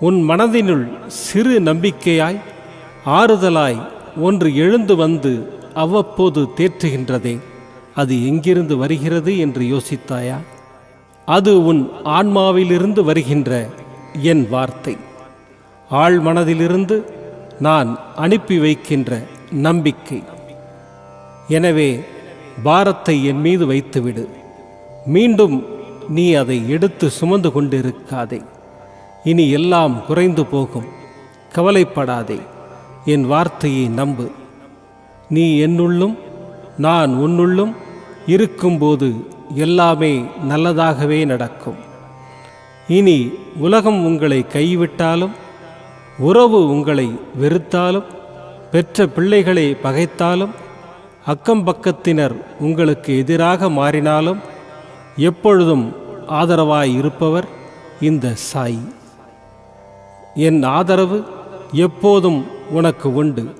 உன் மனதினுள் சிறு நம்பிக்கையாய் ஆறுதலாய் ஒன்று எழுந்து வந்து அவ்வப்போது தேற்றுகின்றதே. அது எங்கிருந்து வருகிறது என்று யோசித்தாயா? அது உன் ஆன்மாவிலிருந்து வருகின்ற என் வார்த்தை. ஆள் மனதிலிருந்து நான் அனுப்பி வைக்கின்ற நம்பிக்கை. எனவே பாரத்தை என் மீது வைத்துவிடு. மீண்டும் நீ அதை எடுத்து சுமந்து கொண்டிருக்காதே. இனி எல்லாம் குறைந்து போகும். கவலைப்படாதே என் வார்த்தையை நம்பு. நீ என்னுள்ளும் நான் உன்னுள்ளும் இருக்கும்போது எல்லாமே நல்லதாகவே நடக்கும். இனி உலகம் உங்களை கைவிட்டாலும் உறவு உங்களை வெறுத்தாலும் பெற்ற பிள்ளைகளை பகைத்தாலும் அக்கம் பக்கத்தினர் உங்களுக்கு எதிராக மாறினாலும் எப்பொழுதும் ஆதரவாய் இருப்பவர் இந்த சாய். என் ஆதரவு எப்போதும் உனக்கு உண்டு.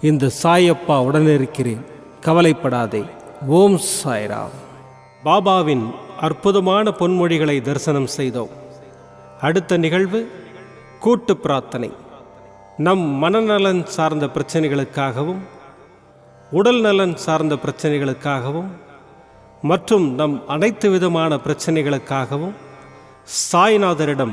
இந்த சாயப்பா உடனிருக்கிறேன். கவலைப்படாதே. ஓம் சாய்ராம். பாபாவின் அற்புதமான பொன்மொழிகளை தரிசனம் செய்தோம். அடுத்த நிகழ்வு கூட்டு பிரார்த்தனை. நம் மனநலன் சார்ந்த பிரச்சனைகளுக்காகவும் உடல் நலன் சார்ந்த பிரச்சனைகளுக்காகவும் மற்றும் நம் அனைத்து விதமான பிரச்சனைகளுக்காகவும் சாய்நாதரிடம்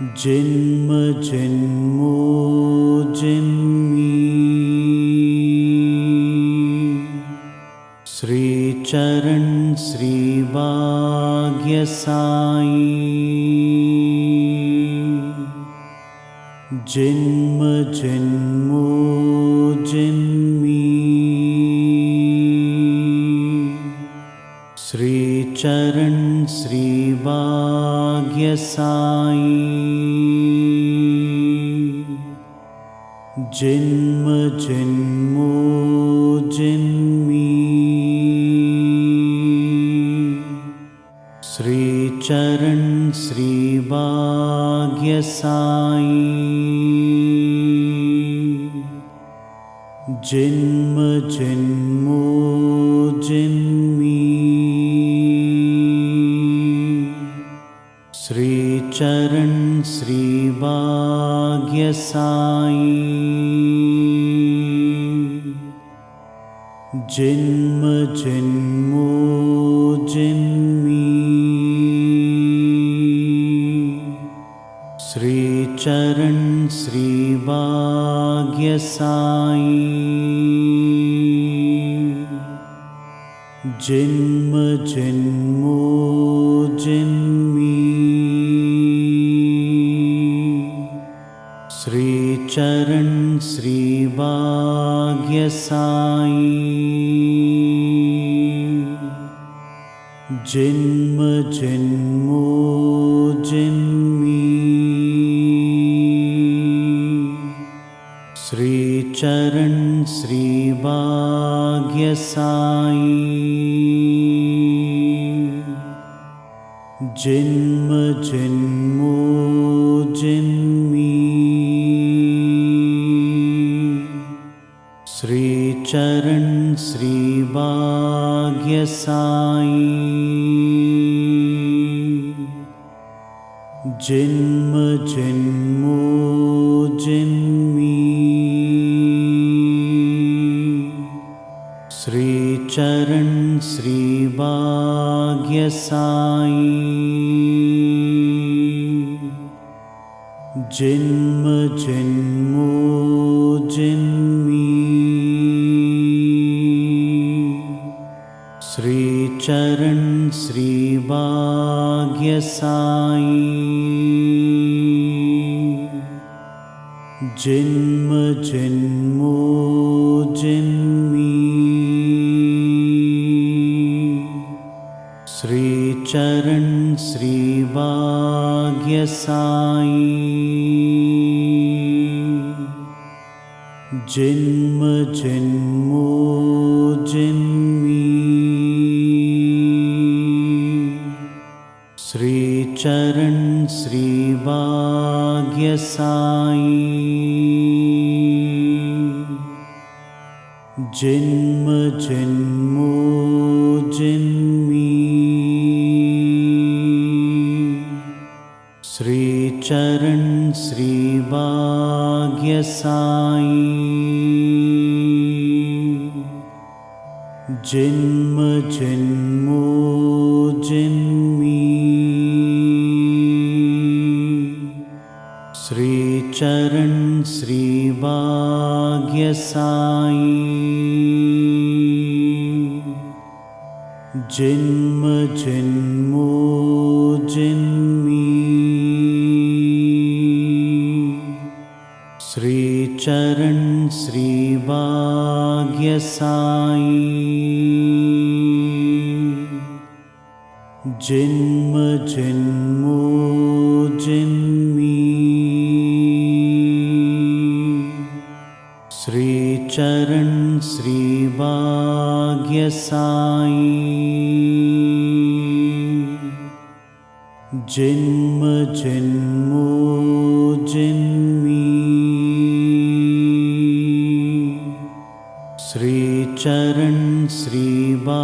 जन्म जन्मो जन्मी। श्रीचरण श्रीभाग्यसाई। जन्म जन्मो जन्मी। श्रीचरण श्रीभाग्यसाई जन्म जन्मो जन्मी। श्रीचरण श्रीभाग्यसाई। जन्म जन्मो जन्मी। श्रीचरण श्रीभाग्यसाई जन्म जन्मो जन्मी। श्रीचरण श्रीभाग्यसाई। जन्म जन्मो जन्म जन्मो जन्मी। श्रीचरण श्रीभाग्यसाई। जन्म जन्मो जन्म जन्मो जन्मी। श्रीचरण श्रीभाग्यसाई। जन्म जन्मो जन्मी। श्रीचरण श्रीभाग्यसाई जन्म जन्मो जन्मी। श्रीचरण श्रीभाग्यसाई। जन्म जन्मो चरण श्री वा्यसाई जिन्म जिन्नमो जिन्नी श्रीचरश्री वाग्यसाई जिन्म जिन्म श्रीचरण श्रीभाग्यसाई। जन्म जन्मो जन्मी। श्रीचरण श्रीभाग्यसाई। जन्म जन्मो श्रीचरण श्रीभाग्यसाई। जन्म जन्मो जन्मी। श्रीचरण श्रीभाग्यसाई।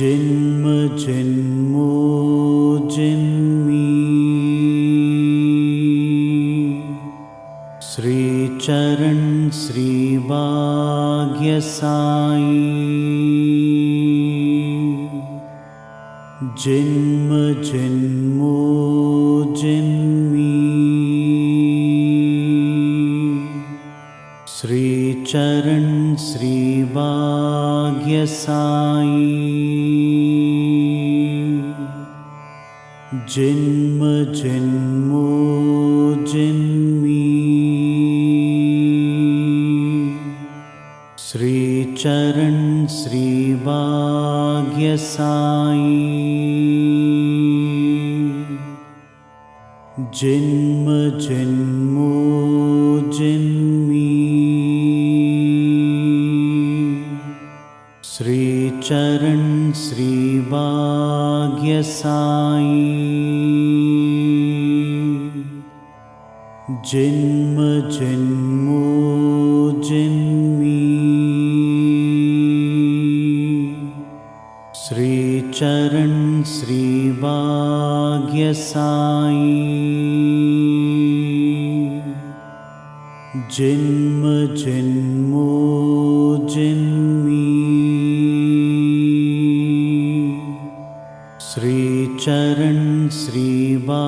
जन्म जन्मो श्रीभाग्यसाई जन्म जन्मो जन्मी। श्रीभाग्यसाई जन्म जन्मो जन्मी चरण श्री साई जिन्म जिन्मो जिन्मी। श्रीचरण वा यसाई जिम्म जिम् श्रीचरण श्रीभाग्यसाई। जन्म जन्मो जन्मी। श्रीचरण श्रीभाग्यसाई।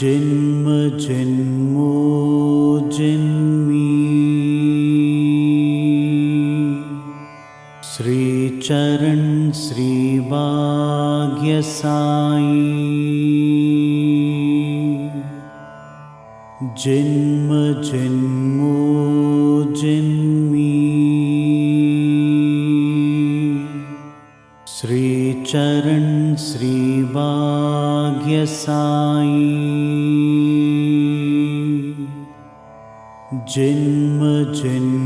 जन्म जन्मो श्रीभाग्यसाई जन्म जन्मो जन्मी। श्रीचरण श्रीभाग्यसाई जन्मो जन्मी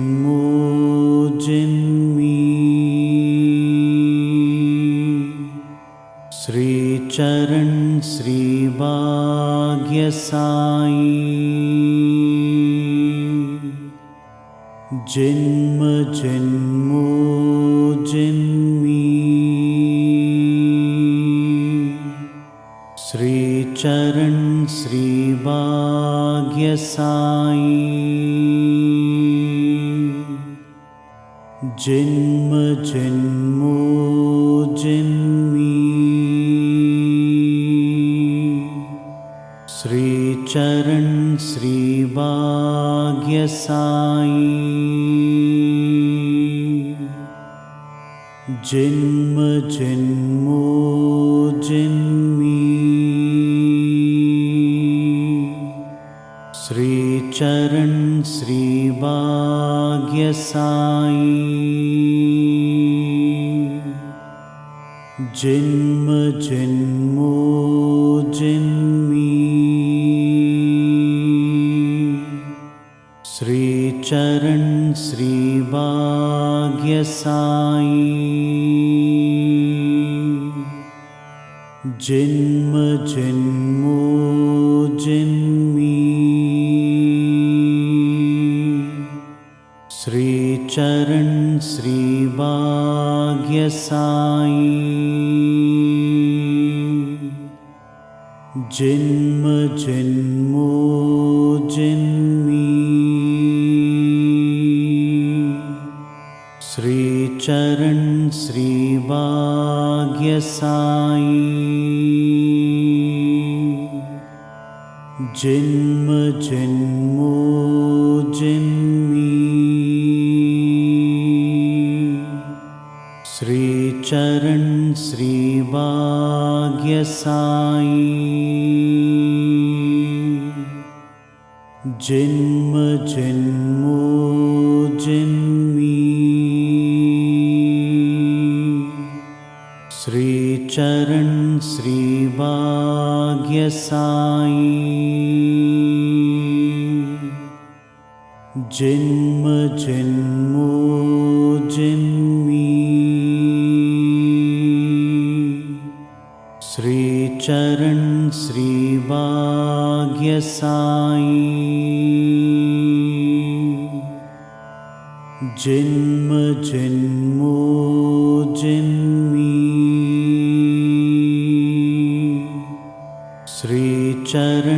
श्रीचरण श्रीभाग्यसाई। जन्म जन्मो जन्मी। श्रीचरण श्रीभाग्यसाई। जन्म जन्मो जन्मी जन्म जन्मो जन्मी। श्रीचरण श्रीभाग्यसाई। जन्म जन्मो जन्मी। श्रीचरण श्रीभाग्यसाई जन्म जन्मो जन्मी। श्रीचरण श्रीभाग्यसाई। जन्म जन्मो जन्मी। श्रीचरण श्रीभाग्यसाई जन्म जन्मो। जन्मी श्रीचरण श्रीभाग्यसाई। जन्म जन्मो जन्मी। श्रीचरण श्रीभाग्यसाई जन्म जन्मो जन्मी। श्रीचरण श्रीभाग्यसाई। जन्म जन्मो जन्मी। श्रीचरण